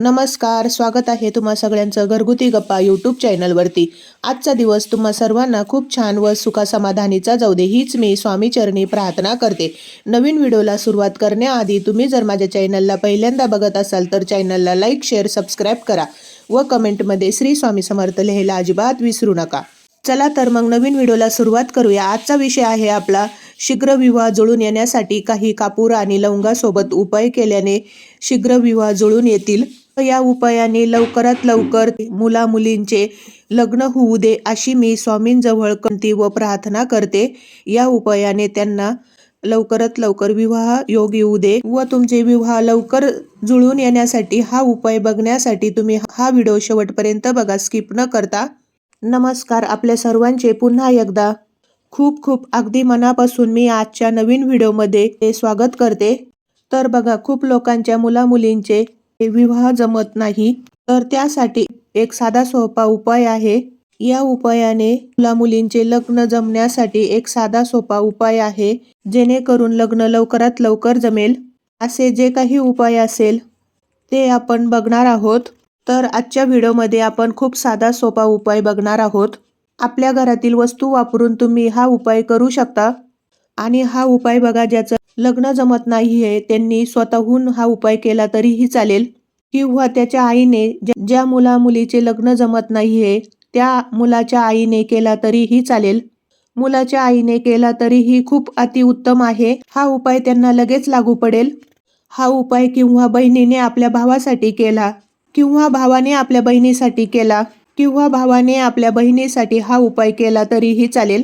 नमस्कार स्वागत आहे तुम्हा सगळ्यांचं घरगुती गप्पा यूट्यूब चॅनलवरती. आजचा दिवस तुम्हा सर्वांना खूप छान व सुखासमाधानीचा जाऊ दे हीच मी स्वामीचरणी प्रार्थना करते. नवीन व्हिडिओला सुरुवात करण्याआधी तुम्ही जर माझ्या चॅनलला पहिल्यांदा बघत असाल तर चॅनलला लाईक शेअर सबस्क्राईब करा व कमेंटमध्ये श्री स्वामी समर्थ लिहायला अजिबात विसरू नका. चला तर मग नवीन व्हिडिओला सुरुवात करूया. आजचा विषय आहे आपला शीघ्र विवाह जुळून येण्यासाठी काही कापूर आणि लवंगासोबत उपाय केल्याने शीघ्र विवाह जुळून येतील. या उपायाने लवकरात लवकर मुला मुलींचे लग्न होऊ दे अशी मी स्वामींजवळ कंती व प्रार्थना करते. या उपायाने त्यांना लवकरात लवकर विवाह योग येऊ दे व तुमचे विवाह लवकर जुळून येण्यासाठी हा उपाय बघण्यासाठी तुम्ही हा व्हिडिओ शेवटपर्यंत बघा स्किप न करता. नमस्कार आपल्या सर्वांचे पुन्हा एकदा खूप खूप अगदी मनापासून मी आजच्या नवीन व्हिडिओमध्ये ते स्वागत करते. तर बघा खूप लोकांच्या मुलामुलींचे विवाह जमत नाही तर त्यासाठी एक साधा सोपा उपाय आहे. या उपायाने मुला मुलींचे लग्न जमण्यासाठी एक साधा सोपा उपाय आहे जेणेकरून लग्न लवकरात लवकर जमेल. असे जे काही उपाय असेल ते आपण बघणार आहोत. तर आजच्या व्हिडिओमध्ये आपण खूप साधा सोपा उपाय बघणार आहोत. आपल्या घरातील वस्तू वापरून तुम्ही हा उपाय करू शकता. आणि हा उपाय बघा ज्याचं लग्न जमत नाही आहे त्यांनी स्वतःहून हा उपाय केला तरीही चालेल. किंवा त्याच्या आईने ज्या- मुला मुलीचे लग्न जमत नाहीये त्या मुलाच्या आईने केला तरीही चालेल. मुलाच्या आईने केला तरीही खूप अतिउत्तम आहे. हा उपाय त्यांना लगेच लागू पडेल. हा उपाय किंवा बहिणीने आपल्या भावासाठी केला किंवा भावाने आपल्या बहिणीसाठी केला किंवा भावाने आपल्या बहिणीसाठी हा उपाय केला तरीही चालेल.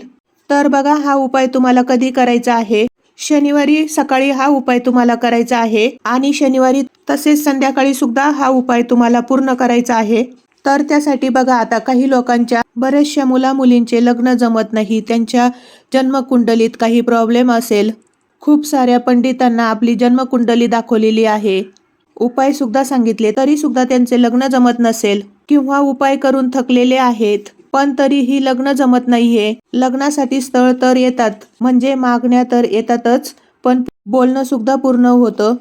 तर बघा हा उपाय तुम्हाला कधी करायचा आहे? शनिवारी सकाळी हा उपाय तुम्हाला करायचा आहे आणि शनिवारी तसेच संध्याकाळी सुद्धा हा उपाय तुम्हाला पूर्ण करायचा आहे. तर त्यासाठी बघा आता काही लोकांच्या बऱ्याचशा मुला मुलींचे लग्न जमत नाही त्यांच्या जन्मकुंडलीत काही प्रॉब्लेम असेल. खूप साऱ्या पंडितांना आपली जन्मकुंडली दाखवलेली आहे. उपाय सुद्धा सांगितले तरी सुद्धा त्यांचे लग्न जमत नसेल किंवा उपाय करून थकलेले आहेत. पण तरीही लग्न जमत नाहीये. लग्नासाठी स्थळ तर येतात म्हणजे मागण्या तर येतातच पण बोलणं सुद्धा पूर्ण होतं.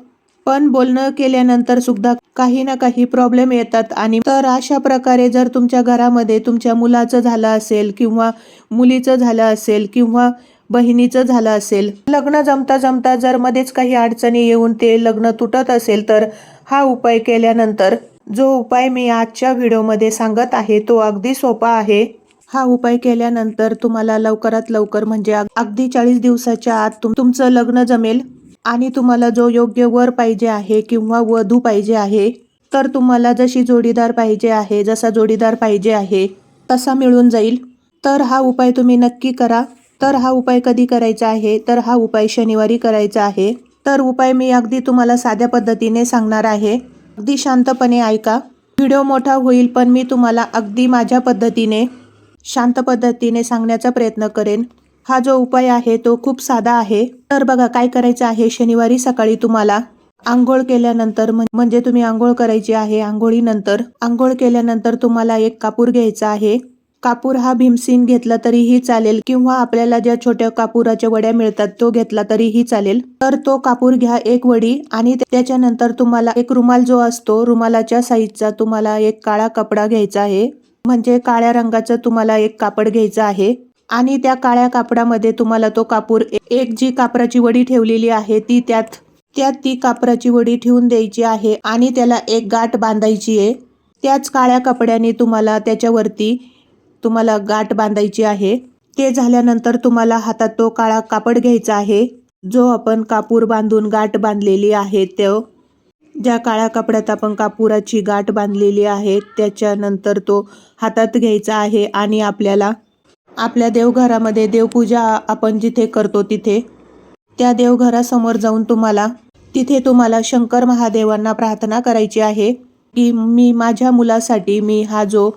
पण बोलणं केल्यानंतर सुद्धा काही ना काही प्रॉब्लेम येतात आणि तर अशा प्रकारे जर तुमच्या घरामध्ये तुमच्या मुलाचं झालं असेल किंवा मुलीचं झालं असेल किंवा बहिणीचं झालं असेल लग्न जमता जमता जर मध्येच काही अडचणी येऊन ते लग्न तुटत असेल तर हा उपाय केल्यानंतर जो उपाय मी आजच्या व्हिडिओमध्ये सांगत आहे तो अगदी सोपा आहे. हा उपाय केल्यानंतर तुम्हाला लवकरात लवकर म्हणजे अगदी चाळीस दिवसाच्या आत तुम- तुमचं लग्न जमेल. आणि तुम्हाला जो योग्य वर पाहिजे आहे किंवा वधू पाहिजे आहे तर तुम्हाला जशी जोडीदार पाहिजे आहे जसा जोडीदार पाहिजे आहे तसा मिळून जाईल. तर हा उपाय तुम्ही नक्की करा. तर हा उपाय कधी करायचा आहे? तर हा उपाय शनिवारी करायचा आहे. तर उपाय मी अगदी तुम्हाला साध्या पद्धतीने सांगणार आहे. अगदी शांतपणे ऐका. व्हिडिओ मोठा होईल पण मी तुम्हाला अगदी माझ्या पद्धतीने शांत पद्धतीने सांगण्याचा प्रयत्न करेन. हा जो उपाय आहे तो खूप साधा आहे. तर बघा काय करायचं आहे? शनिवारी सकाळी तुम्हाला आंघोळ केल्यानंतर म्हणजे तुम्ही आंघोळ करायची आहे आंघोळीनंतर. आंघोळ केल्यानंतर तुम्हाला एक कापूर घ्यायचा आहे. कापूर हा भीमसीन घेतला तरीही चालेल किंवा आपल्याला ज्या छोट्या कापुराच्या वड्या मिळतात तो घेतला तरीही चालेल. तर तो कापूर घ्या एक वडी आणि त्याच्यानंतर तुम्हाला एक रुमाल जो असतो रुमालाच्या साईजचा तुम्हाला एक काळा कपडा घ्यायचा आहे. म्हणजे काळ्या रंगाचं तुम्हाला एक कापड घ्यायचं आहे. आणि त्या काळ्या कापडामध्ये तुम्हाला तो कापूर एक जी कापराची वडी ठेवलेली आहे ती त्यात त्यात ती कापराची वडी ठेवून द्यायची आहे आणि त्याला एक गाठ बांधायची आहे. त्याच काळ्या कपड्याने तुम्हाला त्याच्यावरती तुम्हाला गाठ बांधायची आहे. ते झाल्यानंतर तुम्हाला हातात तो काळा कापड घ्यायचा आहे. जो आपण कापूर बांधून गाठ बांधलेली आहे तो. ज्या काळ्या कपड्यात आपण कापुराची गाठ बांधलेली आहे त्याच्यानंतर तो हातात घ्यायचा आहे आणि आपल्याला आपल्या देवघरामध्ये देवपूजा आपण जिथे करतो तिथे त्या देवघरासमोर जाऊन तुम्हाला तिथे तुम्हाला शंकर महादेवांना प्रार्थना करायची आहे की मी माझ्या मुलासाठी मी हा जो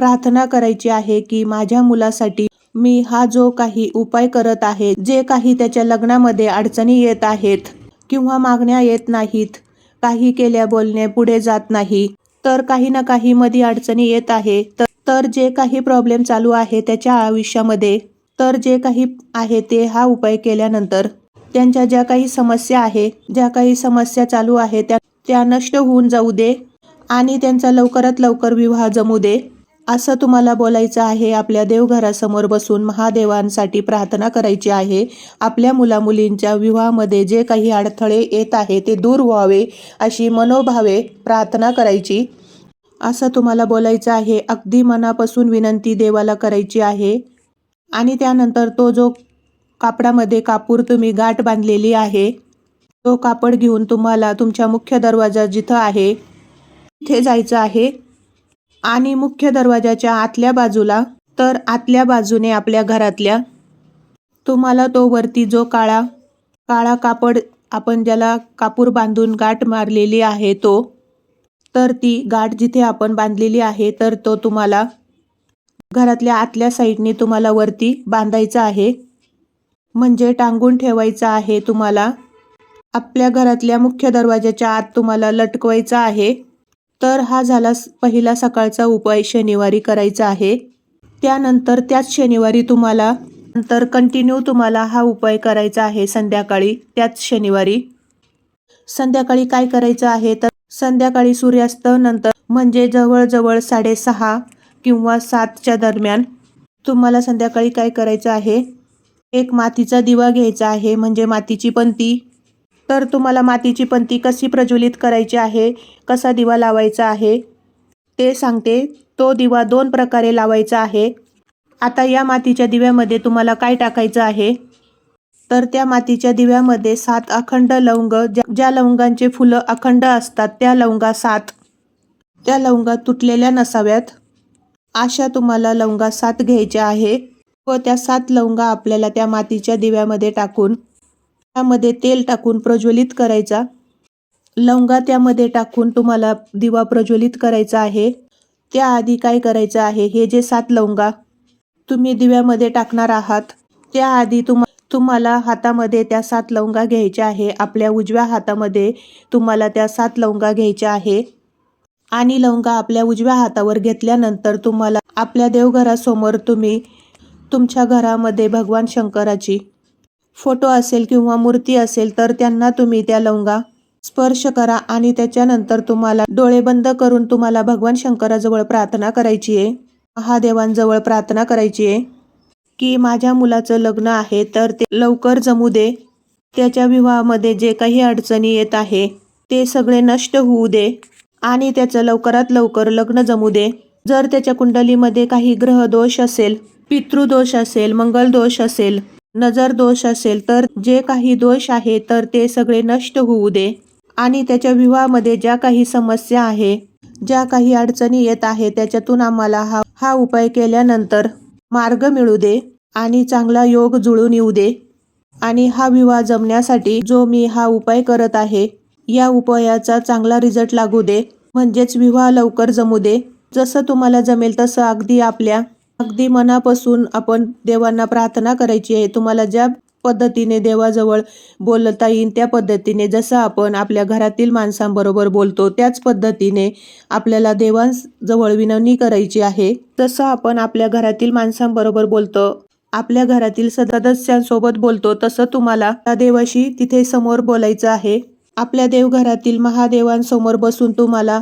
प्रार्थना करायची आहे की माझ्या मुलासाठी मी हा जो काही उपाय करत आहे जे काही त्याच्या लग्नामध्ये अडचणी येत आहेत किंवा मागण्या येत नाहीत काही केल्या बोलणे पुढे जात नाही तर काही ना काही मध्ये अडचणी येत आहे तर- जे काही प्रॉब्लेम चालू आहे त्याच्या आयुष्यामध्ये तर जे काही आहे ते हा उपाय केल्यानंतर त्यांच्या ज्या काही समस्या आहे ज्या काही समस्या चालू आहे त्या त्या नष्ट होऊन जाऊ दे आणि त्यांचा लवकरात लवकर विवाह जमू दे. असं तुम्हाला बोलायचं आहे आपल्या देवघरासमोर बसून महादेवांसाठी प्रार्थना करायची आहे. आपल्या मुलामुलींच्या विवाहामध्ये जे काही अडथळे येत आहे ते दूर व्हावे अशी मनोभावे प्रार्थना करायची. असं तुम्हाला बोलायचं आहे अगदी मनापासून विनंती देवाला करायची आहे. आणि त्यानंतर तो जो कापडामध्ये कापूर तुम्ही गाठ बांधलेली आहे तो कापड घेऊन तुम्हाला तुमच्या मुख्य दरवाजा जिथं आहे तिथे जायचं आहे. आणि मुख्य दरवाजाच्या आतल्या बाजूला तर आतल्या बाजूने आपल्या घरातल्या. तुम्हाला तो वरती जो काळा काळा कापड आपण ज्याला कापूर बांधून गाठ मारलेली आहे तो तर ती गाठ जिथे आपण बांधलेली आहे तर तो तुम्हाला घरातल्या आतल्या साईडने तुम्हाला वरती बांधायचा आहे. म्हणजे टांगून ठेवायचा आहे तुम्हाला. आपल्या घरातल्या मुख्य दरवाजाच्या आत तुम्हाला लटकवायचा आहे. तर हा झाला पहिला सकाळचा उपाय शनिवारी करायचा आहे. त्यानंतर त्याच शनिवारी तुम्हाला नंतर कंटिन्यू तुम्हाला हा उपाय करायचा आहे संध्याकाळी त्याच शनिवारी. संध्याकाळी काय करायचं आहे तर संध्याकाळी सूर्यास्त नंतर म्हणजे जवळजवळ साडेसहा किंवा सातच्या दरम्यान तुम्हाला संध्याकाळी काय करायचं आहे? एक मातीचा दिवा घ्यायचा आहे म्हणजे मातीची पंती. तर तुम्हाला मातीची पंती कशी प्रज्वलित करायची आहे? कसा दिवा लावायचा आहे? ते सांगते. तो दिवा दोन प्रकारे लावायचा आहे. आता या मातीच्या दिव्यामध्ये तुम्हाला काय टाकायचं आहे? तर त्या मातीच्या दिव्यामध्ये सात अखंड लवंग ज्या ज्या लवंगांचे फुलं अखंड असतात त्या लवंगा सात. त्या लवंगा तुटलेल्या नसाव्यात. अशा तुम्हाला लवंगा सात घ्यायच्या आहे. व त्या सात लवंगा आपल्याला त्या मातीच्या दिव्यामध्ये टाकून त्यामध्ये तेल टाकून प्रज्वलित करायचा. लवंगा त्यामध्ये टाकून तुम्हाला दिवा प्रज्वलित करायचा आहे. त्याआधी काय करायचं आहे? हे जे सात लवंगा तुम्ही दिव्यामध्ये टाकणार आहात त्याआधी तुम तुम्हाला हातामध्ये त्या सात लवंगा घ्यायच्या आहे. आपल्या उजव्या हातामध्ये तुम्हाला त्या सात लवंगा घ्यायच्या आहे. आणि लवंगा आपल्या उजव्या हातावर घेतल्यानंतर तुम्हाला आपल्या देवघरासमोर तुम्ही तुमच्या घरामध्ये भगवान शंकराची फोटो असेल किंवा मूर्ती असेल तर त्यांना तुम्ही त्या लवंगा स्पर्श करा आणि त्याच्यानंतर तुम्हाला डोळे बंद करून तुम्हाला भगवान शंकराजवळ प्रार्थना करायची आहे. महादेवांजवळ प्रार्थना करायची आहे की माझ्या मुलाचं लग्न आहे तर ते लवकर जमू दे. त्याच्या विवाहामध्ये जे काही अडचणी येत आहे ते सगळे नष्ट होऊ दे आणि त्याचं लवकरात लवकर लग्न जमू दे. जर त्याच्या कुंडलीमध्ये काही ग्रहदोष असेल पितृदोष असेल मंगलदोष असेल नजर दोष असेल तर जे काही दोष आहे तर ते सगळे नष्ट होऊ दे. आणि त्याच्या विवाहामध्ये ज्या काही समस्या आहे ज्या काही अडचणी येत आहे त्याच्यातून आम्हाला हा हा उपाय केल्यानंतर मार्ग मिळू दे आणि चांगला योग जुळून येऊ दे. आणि हा विवाह जमण्यासाठी जो मी हा उपाय करत आहे या उपायाचा चांगला रिझल्ट लागू दे. म्हणजेच विवाह लवकर जमू दे. जसं तुम्हाला जमेल तसं अगदी आपल्या अगदी मनापासून आपण देवांना प्रार्थना करायची आहे. तुम्हाला ज्या पद्धतीने देवाजवळ बोलता येईल त्या पद्धतीने जसं आपण आपल्या घरातील माणसांबरोबर बोलतो त्याच पद्धतीने आपल्याला देवांजवळ विनवणी करायची आहे. जसं आपण आपल्या घरातील माणसांबरोबर बोलतो आपल्या घरातील सदस्यांसोबत बोलतो तसं तुम्हाला त्या देवाशी तिथे समोर बोलायचं आहे. आपल्या देवघरातील महादेवांसमोर बसून तुम्हाला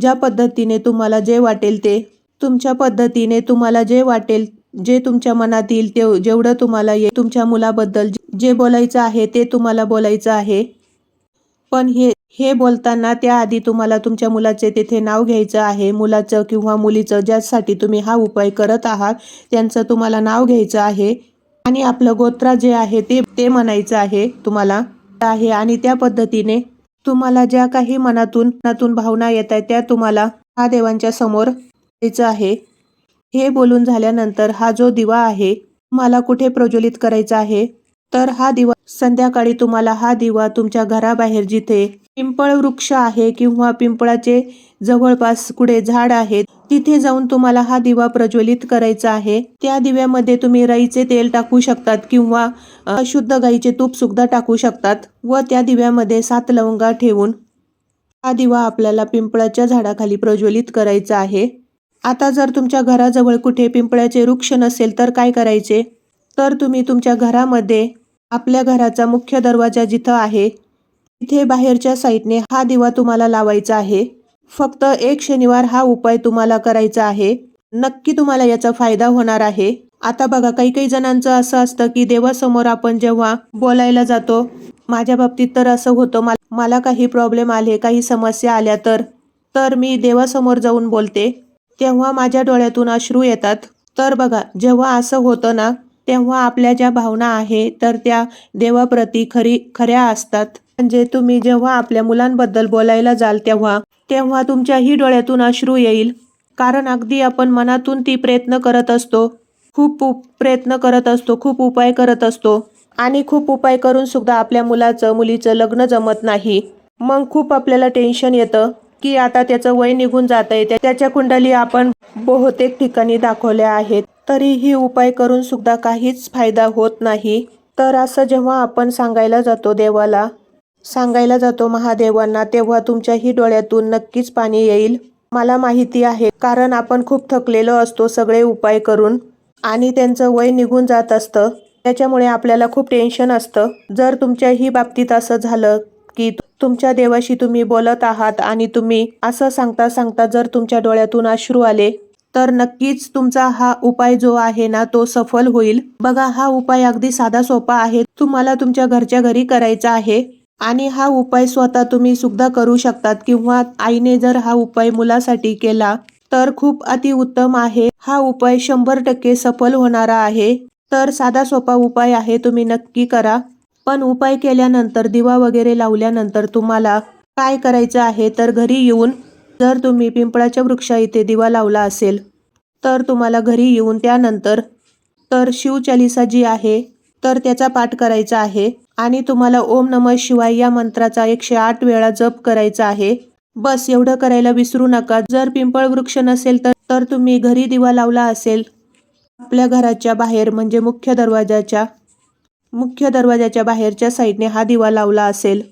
ज्या पद्धतीने तुम्हाला जे वाटेल ते तुमच्या पद्धतीने तुम्हाला जे वाटेल जे तुमच्या मनात येईल ते जेवढं तुम्हाला ये तुमच्या मुलाबद्दल जे बोलायचं आहे ते तुम्हाला बोलायचं आहे. पण हे हे बोलताना त्याआधी तुम्हाला तुमच्या मुलाचे तेथे नाव घ्यायचं आहे. मुलाचं किंवा मुलीचं ज्यासाठी तुम्ही हा उपाय करत आहात त्यांचं तुम्हाला नाव घ्यायचं आहे. आणि आपलं गोत्रा जे आहे ते ते म्हणायचं आहे तुम्हाला आहे. आणि त्या पद्धतीने तुम्हाला ज्या काही मनातून मनातून भावना येत आहेत त्या तुम्हाला महादेवांच्या समोर करायचं आहे. हे बोलून झाल्यानंतर हा जो दिवा आहे मला कुठे प्रज्वलित करायचा आहे? तर हा दिवा संध्याकाळी तुम्हाला हा दिवा तुमच्या घराबाहेर जिथे पिंपळ वृक्ष आहे किंवा पिंपळाचे जवळपास कुठे झाड आहेत तिथे जाऊन तुम्हाला हा दिवा प्रज्वलित करायचा आहे. त्या दिव्यामध्ये तुम्ही राईचे तेल टाकू शकतात किंवा शुद्ध गाईचे तूप सुद्धा टाकू शकतात व त्या दिव्यामध्ये सात लवंगा ठेवून हा दिवा आपल्याला पिंपळाच्या झाडाखाली प्रज्वलित करायचा आहे. आता जर तुमच्या घराजवळ कुठे पिंपळाचे वृक्ष नसेल तर काय करायचे? तर तुम्ही तुमच्या घरामध्ये आपल्या घराचा मुख्य दरवाजा जिथं आहे तिथे बाहेरच्या साईडने हा दिवा तुम्हाला लावायचा आहे. फक्त एक शनिवार हा उपाय तुम्हाला करायचा आहे. नक्की तुम्हाला याचा फायदा होणार आहे. आता बघा काही काही जणांचं असं असतं की देवासमोर आपण जेव्हा बोलायला जातो माझ्या बाबतीत तर असं होतं मा- मला काही प्रॉब्लेम आले काही समस्या आल्या तर तर मी देवासमोर जाऊन बोलते. तेव्हा माझ्या डोळ्यातून अश्रू येतात. तर बघा जेव्हा असं होतं ना तेव्हा आपल्या ज्या भावना आहे तर त्या देवाप्रती खरी खऱ्या असतात. म्हणजे तुम्ही जेव्हा आपल्या मुलांबद्दल बोलायला जाल तेव्हा तेव्हा तुमच्याही डोळ्यातून अश्रू येईल. कारण अगदी आपण मनातून ती प्रयत्न करत असतो. खूप उप प्रयत्न करत असतो खूप उपाय करत असतो. आणि खूप उपाय करून सुद्धा आपल्या मुलाचं मुलीचं लग्न जमत नाही. मग खूप आपल्याला टेन्शन येतं. की आता त्याचं वय निघून जात आहे त्याच्या कुंडली आपण बहुतेक ठिकाणी दाखवल्या आहेत. तरीही उपाय करून सुद्धा काहीच फायदा होत नाही. तर असं जेव्हा आपण सांगायला जातो देवाला सांगायला जातो महादेवांना तेव्हा तुमच्याही डोळ्यातून नक्कीच पाणी येईल. मला माहिती आहे कारण आपण खूप थकलेलो असतो सगळे उपाय करून. आणि त्यांचं वय निघून जात असतं. त्याच्यामुळे आपल्याला खूप टेन्शन असतं. जर तुमच्याही बाबतीत असं झालं तुमच्या देवाशी तुम्ही बोलत आहात आणि तुम्ही असं सांगता सांगता जर तुमच्या डोळ्यातून अश्रू आले तर नक्कीच तुमचा हा उपाय जो आहे ना तो सफल होईल. बघा हा उपाय अगदी साधा सोपा आहे. तुम्हाला तुमच्या घरच्या घरी करायचा आहे आणि हा उपाय स्वतः तुम्ही सुद्धा करू शकतात किंवा आईने जर हा उपाय मुलासाठी केला तर खूप अतिउत्तम आहे. हा उपाय शंभर टक्के सफल होणारा आहे. तर साधा सोपा उपाय आहे तुम्ही नक्की करा. पण उपाय केल्यानंतर दिवा वगैरे लावल्यानंतर तुम्हाला काय करायचं आहे तर घरी येऊन जर तुम्ही पिंपळाच्या वृक्षा इथे दिवा लावला असेल तर तुम्हाला घरी येऊन त्यानंतर तर शिवचालिसा जी आहे तर त्याचा पाठ करायचा आहे आणि तुम्हाला ओम नमः शिवाय या मंत्राचा एकशे आठ वेळा जप करायचा आहे. बस एवढं करायला विसरू नका. जर पिंपळ वृक्ष नसेल तर तर तुम्ही घरी दिवा लावला असेल आपल्या घराच्या बाहेर म्हणजे मुख्य दरवाजाच्या मुख्य दरवाजाच्या बाहेरच्या साईडने हा दिवा लावला असेल.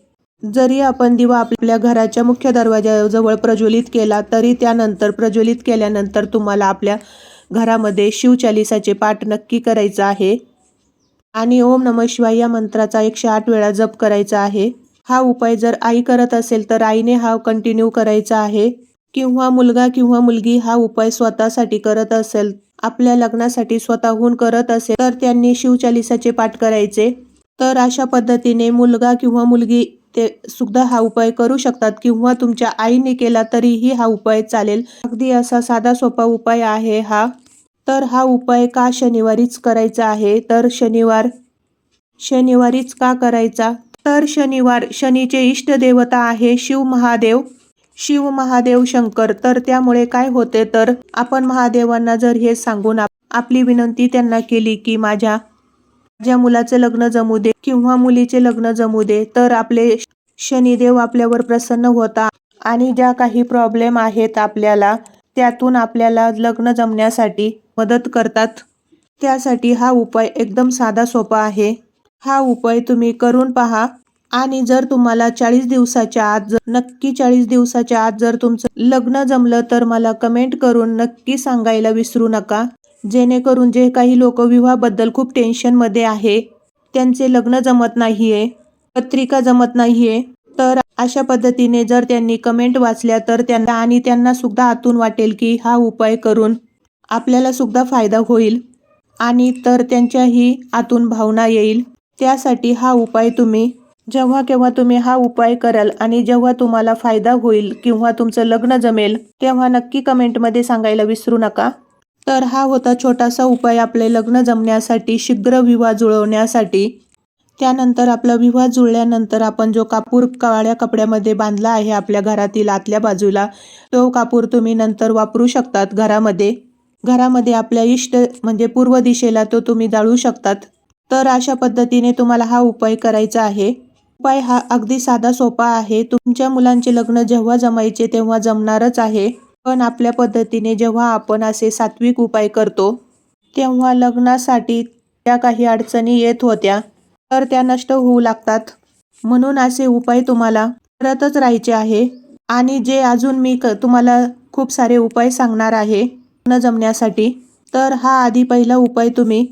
जरी आपण दिवा आपल्या घराच्या मुख्य दरवाजाजवळ प्रज्वलित केला तरी त्यानंतर प्रज्वलित केल्यानंतर तुम्हाला आपल्या घरामध्ये शिवचालिसाचे पाठ नक्की करायचं आहे. आणि ओम नम शिवाय या मंत्राचा एकशे आठ वेळा जप करायचा आहे. हा उपाय जर आई करत असेल तर आईने हा कंटिन्यू करायचा आहे. किंवा मुलगा किंवा मुलगी हा उपाय स्वतःसाठी करत असेल आपल्या लग्नासाठी स्वतःहून करत असेल तर त्यांनी शिवचालिसाचे पाठ करायचे. तर अशा पद्धतीने मुलगा किंवा मुलगी ते सुद्धा हा उपाय करू शकतात किंवा तुमच्या आईने केला तरीही हा उपाय चालेल. अगदी असा साधा सोपा उपाय आहे हा. तर हा उपाय का शनिवारीच करायचा आहे? तर शनिवार. शनिवारीच का करायचा? तर शनिवार शनीचे इष्टदेवता आहे शिव महादेव. शिव महादेव शंकर. तर त्यामुळे काय होते तर आपण महादेवांना जर हे सांगून आपली विनंती त्यांना केली की माझ्या माझ्या मुलाचं लग्न जमू दे किंवा मुलीचे लग्न जमू दे तर आपले शनिदेव आपल्यावर प्रसन्न होता आणि ज्या काही प्रॉब्लेम आहेत आपल्याला त्यातून आपल्याला लग्न जमण्यासाठी मदत करतात. त्यासाठी हा उपाय एकदम साधा सोपा आहे. हा उपाय तुम्ही करून पहा. आणि जर तुम्हाला चाळीस दिवसाच्या आत जर नक्की चाळीस दिवसाच्या आत जर तुमचं लग्न जमलं तर मला कमेंट करून नक्की सांगायला विसरू नका. जेणेकरून जे काही लोक विवाहाबद्दल खूप टेन्शनमध्ये आहे त्यांचे लग्न जमत नाही आहे पत्रिका जमत नाही आहे तर अशा पद्धतीने जर त्यांनी कमेंट वाचल्या तर त्यांना आणि त्यांना सुद्धा आतून वाटेल की हा उपाय करून आपल्याला सुद्धा फायदा होईल आणि तर त्यांच्याही आतून भावना येईल. त्यासाठी हा उपाय तुम्ही जेव्हा केव्हा तुम्ही हा उपाय कराल आणि जेव्हा तुम्हाला फायदा होईल किंवा तुमचं लग्न जमेल तेव्हा नक्की कमेंटमध्ये सांगायला विसरू नका. तर हा होता छोटासा उपाय आपले लग्न जमण्यासाठी शीघ्र विवाह जुळवण्यासाठी. त्यानंतर आपला विवाह जुळल्यानंतर आपण जो कापूर काळ्या कपड्यामध्ये बांधला आहे आपल्या घरातील आतल्या बाजूला तो कापूर तुम्ही नंतर वापरू शकतात घरामध्ये. घरामध्ये आपल्या इष्ट म्हणजे पूर्व दिशेला तो तुम्ही जाळू शकतात. तर अशा पद्धतीने तुम्हाला हा उपाय करायचा आहे. उपाय हा अगदी साधा सोपा आहे. तुमच्या मुलांचे लग्न जेव्हा जमायचे तेव्हा जमणारच आहे. पण आपल्या पद्धतीने जेव्हा आपण असे सात्विक उपाय करतो तेव्हा लग्नासाठी त्या काही अडचणी येत होत्या तर त्या नष्ट होऊ लागतात. म्हणून असे उपाय तुम्हाला करतच राहायचे आहे. आणि जे अजून मी क तुम्हाला खूप सारे उपाय सांगणार आहे न जमण्यासाठी तर हा आधी पहिला उपाय तुम्ही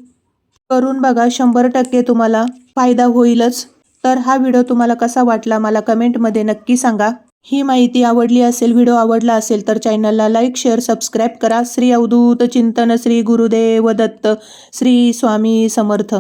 करून बघा. शंभर टक्के तुम्हाला फायदा होईलच. तर हा व्हिडिओ तुम्हाला कसा वाटला मला कमेंटमध्ये नक्की सांगा. ही माहिती आवडली असेल व्हिडिओ आवडला असेल तर चॅनलला लाईक शेअर सबस्क्राईब करा. श्री अवधूत चिंतन श्री गुरुदेव दत्त श्री स्वामी समर्थ.